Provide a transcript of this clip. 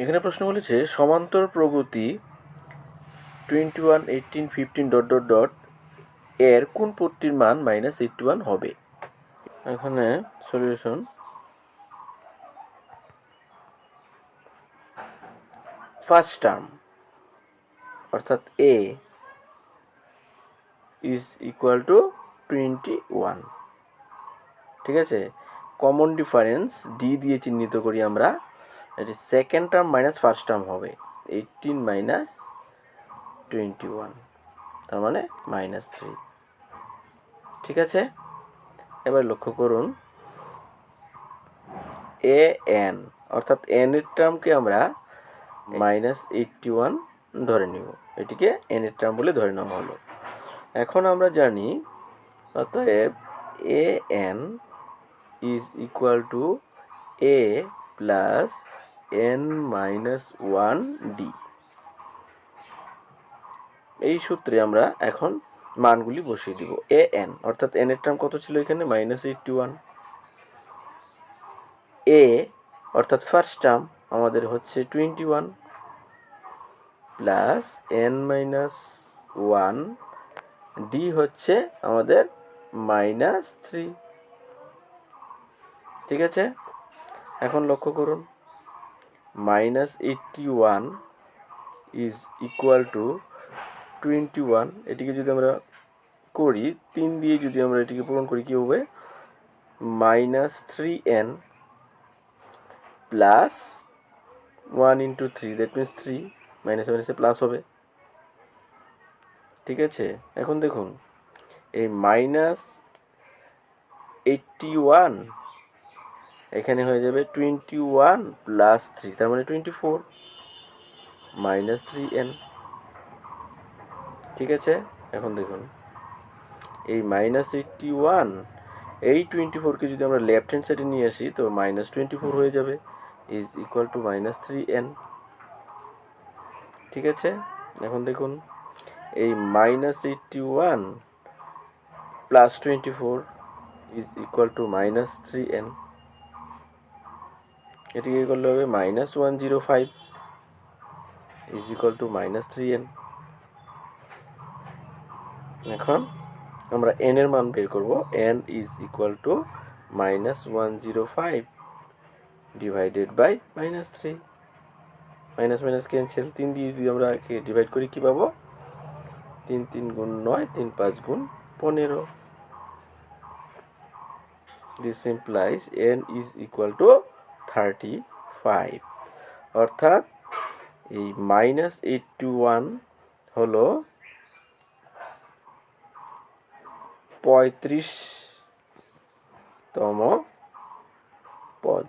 এখানে প্রশ্ন বলেছে, সমান্তর প্রগতি twenty one eighteen fifteen dot dot dot এর কোন পদটির মান মাইনাস এইটটি ওয়ান হবে? এখানে সলিউশন ফার্স্ট টার্ম অর্থাৎ A is equal to twenty one ঠিক আছে? কমন ডিফারেন্স ডি দিয়ে চিহ্নিত করি আমরা। এটি second term minus first term হবে। এইটিন মাইনাস টোয়েন্টি ওয়ান তার মানে মাইনাস থ্রি ঠিক আছে? এবার লক্ষ্য করুন। এ এন অর্থাৎ এন এর টার্মকে আমরা মাইনাস এইটটি ওয়ান ধরে নিব। এটিকে এন এর টার্ম বলে ধরে নেওয়া হলো। এখন আমরা জানি, অতএব A N is equal to A plus N minus one D. এই সূত্রে আমরা এখন মানগুলি বসিয়ে দিব। এ এন, অর্থাৎ এন এর টার্ম কত ছিল এখানে? Minus eighty one. এ, অর্থাৎ ফার্স্ট টার্ম আমাদের হচ্ছে twenty one plus N minus one D হচ্ছে আমাদের মাইনাস থ্রি ঠিক আছে? এখন লক্ষ্য করুন। Minus eighty one is equal to twenty one এটিকে যদি আমরা করি, তিন দিয়ে যদি আমরা এটিকে পূরণ করি, কী হবে? Minus three N plus one into three that means three minus মাইনাসে প্লাস হবে। ঠিক আছে? এখন দেখুন, এই মাইনাস এইটটি ওয়ান এখানে হয়ে যাবে টোয়েন্টি ওয়ান প্লাস থ্রি তার মানে twenty four minus three N ঠিক আছে? এখন দেখুন, এই মাইনাস এইটটি ওয়ান এই টোয়েন্টি ফোরকে যদি আমরা লেফট হ্যান্ড সাইডে নিয়ে আসি, তো মাইনাস টোয়েন্টি ফোর হয়ে যাবে is equal to minus three N ঠিক আছে? এখন দেখুন, এই minus eighty one plus twenty four is equal to minus three N এটিকে করলে হবে? Minus one zero five is equal to minus three N এখন আমরা এন এর মান বের করব। N is equal to minus one zero five divided by minus three minus minus cancel তিন দিয়ে যদি আমরা ডিভাইড করি, কী পাবো? তিন তিন গুণ নয়, তিন পাঁচ গুণ পনেরো। This implies N is equal to thirty five অর্থাৎ এই মাইনাস এইট টু ওয়ান হল পঁয়ত্রিশতম পদ।